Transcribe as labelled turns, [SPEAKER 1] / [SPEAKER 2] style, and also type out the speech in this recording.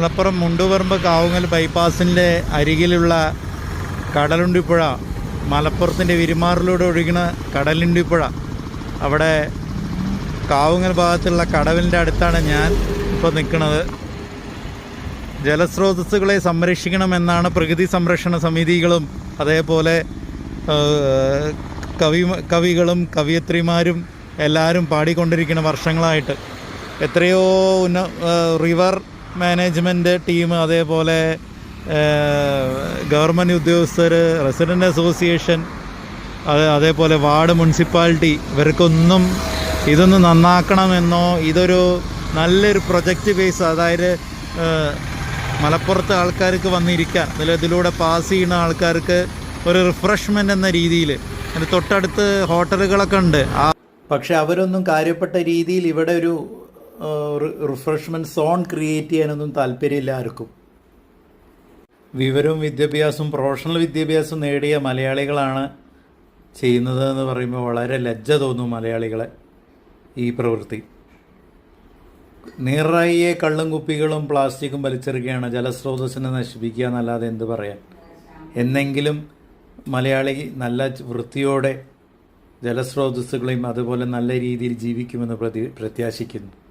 [SPEAKER 1] മലപ്പുറം മുണ്ടുപറമ്പ് കാവുങ്ങൽ ബൈപ്പാസിന്റെ അരികിലുള്ള കടലുണ്ടിപ്പുഴ മലപ്പുറത്തിന്റെ വിരുമാറിലൂടെ ഒഴുകുന്ന കടലുണ്ടിപ്പുഴ. അവിടെ കാവുങ്ങൽ ഭാഗത്തുള്ള കടവിന്റെ അടുത്താണ് ഞാൻ ഇപ്പോൾ നിൽക്കുന്നത്. ജലസ്രോതസ്സുകളെ സംരക്ഷിക്കണമെന്നാണ് പ്രകൃതി സംരക്ഷണ സമിതികളും അതേപോലെ കവി കവികളും കവിയത്രിമാരും എല്ലാവരും പാടിക്കൊണ്ടിരിക്കുന്ന വർഷങ്ങളായിട്ട്. എത്രയോ ഉന്ന റിവർ മാനേജ്മെന്റ് ടീം അതേപോലെ ഗവൺമെന്റ് ഉദ്യോഗസ്ഥർ റെസിഡന്റ് അസോസിയേഷൻ അത് അതേപോലെ വാർഡ് മുനിസിപ്പാലിറ്റി ഇവർക്കൊന്നും ഇതൊന്ന് നന്നാക്കണമെന്നോ ഇതൊരു നല്ലൊരു പ്രൊജക്റ്റ് ബേസ് അതായത് മലപ്പുറത്ത് ആൾക്കാർക്ക് വന്നിരിക്കാൻ അതിൽ ഇതിലൂടെ പാസ് ചെയ്യുന്ന ആൾക്കാർക്ക് ഒരു റിഫ്രഷ്മെന്റ് എന്ന രീതിയിൽ. തൊട്ടടുത്ത് ഹോട്ടലുകളൊക്കെ ഉണ്ട്. പക്ഷെ അവരൊന്നും കാര്യപ്പെട്ട രീതിയിൽ ഇവിടെ ഒരു റിഫ്രഷ്മെന്റ് സോൺ ക്രിയേറ്റ് ചെയ്യാനൊന്നും താല്പര്യമില്ല ആർക്കും. വിവരവും വിദ്യാഭ്യാസവും പ്രൊഫഷണൽ വിദ്യാഭ്യാസം നേടിയ മലയാളികളാണ് ചെയ്യുന്നത് എന്ന് പറയുമ്പോൾ വളരെ ലജ്ജ തോന്നും മലയാളികളെ ഈ പ്രവൃത്തി. നിറയെ കള്ളും കുപ്പികളും പ്ലാസ്റ്റിക്കും വലിച്ചെറിയുകയാണ് ജലസ്രോതസ്സിനെ നശിപ്പിക്കുക എന്നല്ലാതെ എന്ത് പറയാൻ? എന്നെങ്കിലും മലയാളി നല്ല വൃത്തിയോടെ ജലസ്രോതസ്സുകളെയും അതുപോലെ നല്ല രീതിയിൽ ജീവിക്കുമെന്ന് പ്രതി പ്രത്യാശിക്കുന്നു.